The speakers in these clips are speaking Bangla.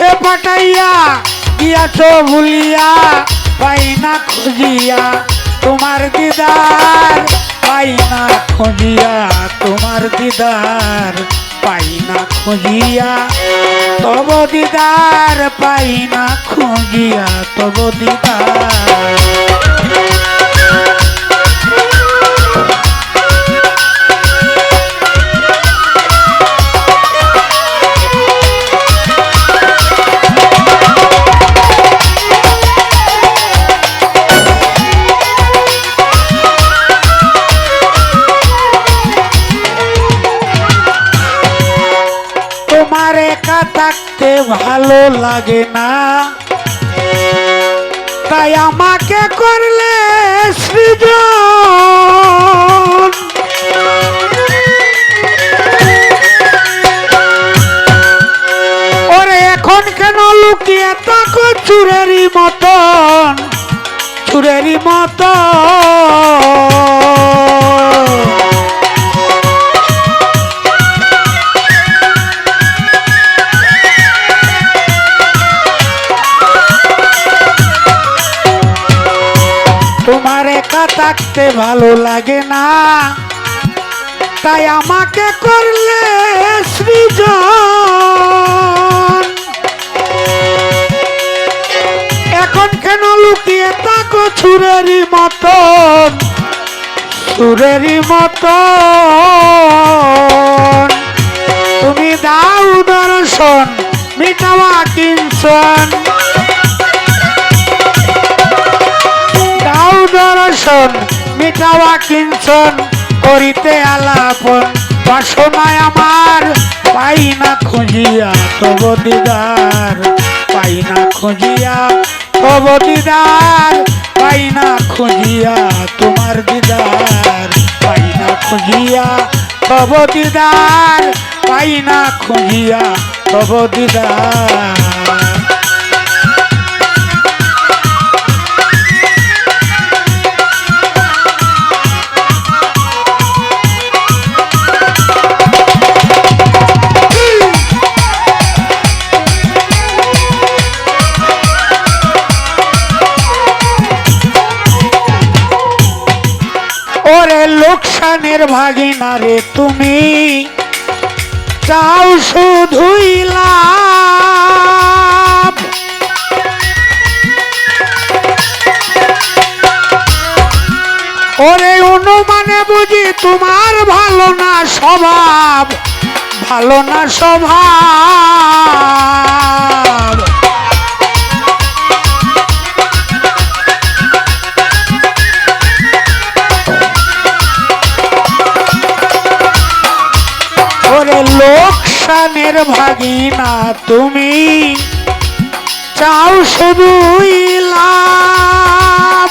বিদেশে পাঠাইয়া গিয়াছ ভুলিয়া পাই না খুঁজিয়া, তোমার দিদার পাই না খুঁজিয়া, তোমার দিদার পাই না খুঁজিয়া, তব দিদার পাই না খুঁজিয়া, তব দিদার। থাকতে ভালো লাগে না। তাই আমাকে করলে সৃজন। ওরে, এখন কেন লুকিয়ে থাকো চুরেরই মতন? চুরেরই মতন। একা থাকতে ভালো লাগে না। তাই আমাকে করলে সৃজন। এখন কেন লুকিয়ে থাকো ছুরেরই মতন? সুরেরই মতন। তুমি দাও দর্শন মিটাওয়া কিনসন দর্শন মিটাওয়া কিঞ্চন, করিতে আলাপন। বাসনায় আমার পাই না খুঁজিয়া, তব দিদার পাই না খুঁজিয়া, তব দিদার পাই না খুঁজিয়া, তোমার দিদার পাই না খুঁজিয়া, তব দিদার পাই না খুঁজিয়া, তব দিদার। লোকসানের ভাগিনা রে তুমি। চাও শুধুই লাভ। ওরে অনুমানে বুঝি তোমার ভালো না স্বভাব। ভালো না স্বভাব। লোকসানের ভাগিনা তুমি। চাও শুধুই লাভ।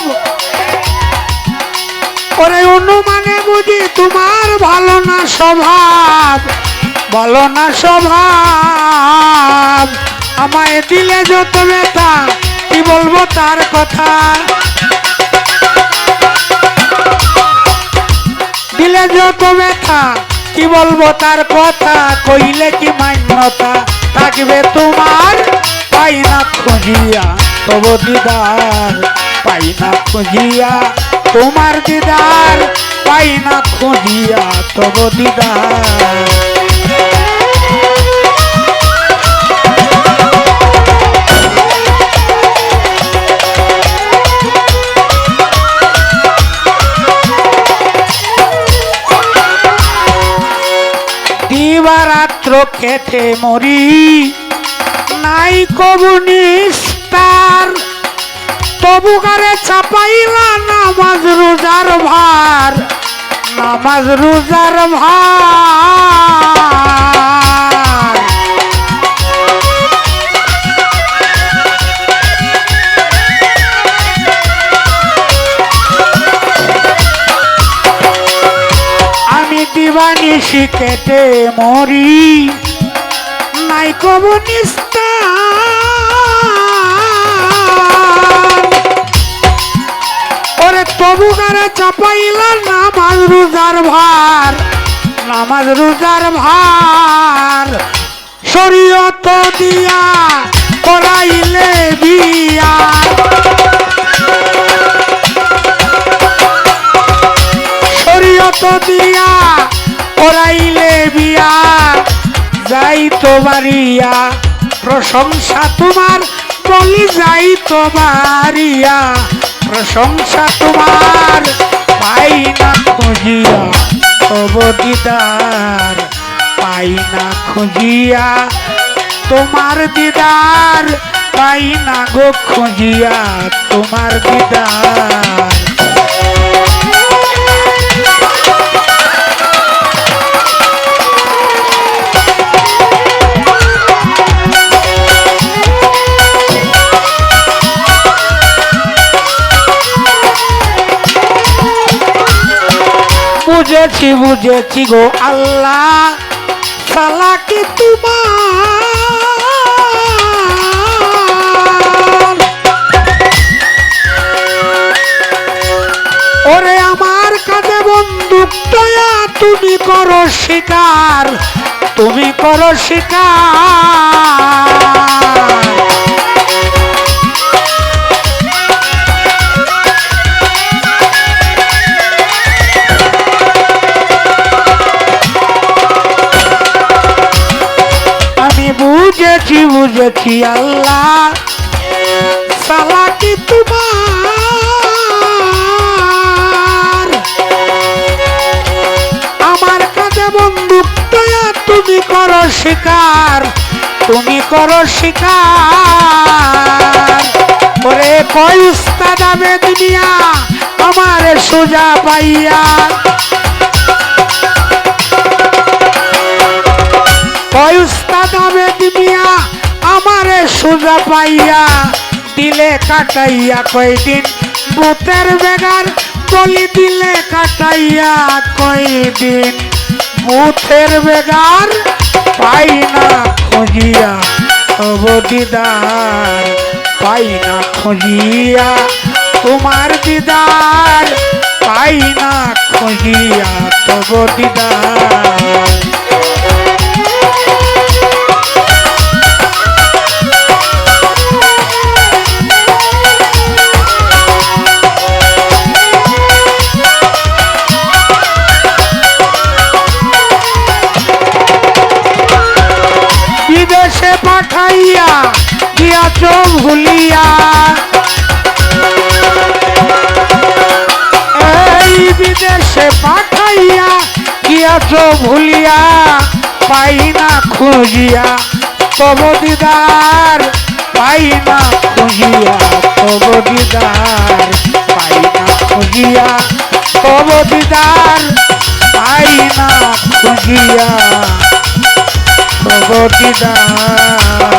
ওরে অনুমানে বুঝি তোমার ভালো না স্বভাব? ভালো না স্বভাব। আমায় দিলে যত ব্যথা, কি বলব তার কথা? দিলে যত ব্যথা কি বলব তার কথা? কইলে কি মান্যতা? থাকবে তোমার? পাই না খুঁজিয়া, তব দিদার পাই না খুঁজিয়া, তোমার দিদার পাই না খুঁজিয়া, তব দিদার। দিবারাত্র খেতে মরি। নাই কবু নিস্তার, তবু গারে চাপাইলা নামাজ রোজার ভার, নামাজ রোজার ভার। দিবানিশি কেটে মরি। নাই কব ওরে তবু গারে চাপাইলা নামাজ রোজার ভার, নামাজ রোজার ভার। শরীয়ত দিয়া করাইলে বিয়া। শরীয়ত দিয়া করাইলে বিয়া, যাই তো বাড়িয়া। প্রশংসা তোমার, বলি যাই তো বাড়িয়া। প্রশংসা তোমার, পাই না খুঁজিয়া। তব দিদার, পাই না খুঁজিয়া। তোমার দিদার, পাই না গো খুঁজিয়া। তোমার দিদার। বুঝেছি বুঝেছি গো আল্লাহ। সালা কি তোমার। ওরে আমার কাঁধে বন্দুক তুমি করো শিকার, তুমি করো শিকার। বুঝেছি আল্লাহ। সালা কি তোমার? আমার কাছে বন্দুক দয়া তুমি করো শিকার, তুমি করো শিকার। ওরে কই উস্তাদ আবেদ মিয়া আমার সোজা পাইয়া আমারে সোজা পাইয়া দিলে কাটাইয়া কয়দিন? বুতের বেগার বলি দিলে কাটাইয়া কয়দিন? বুথের বেগার পাই না খুঁজিয়া অবদিদার পাই না খুঁজিয়া। তোমার দিদার পাই না খুঁজিয়া, তব দিদার ভুলিয়া। এই বিদেশে পাঠাইয়া গিয়াছ ভুলিয়া পাই না খুঁজিয়া। তব দিদার পাই না খুঁজিয়া। তব দিদার পাই না খুঁজিয়া। তব দিদার পাই না খুঁজিয়া। তব দিদার।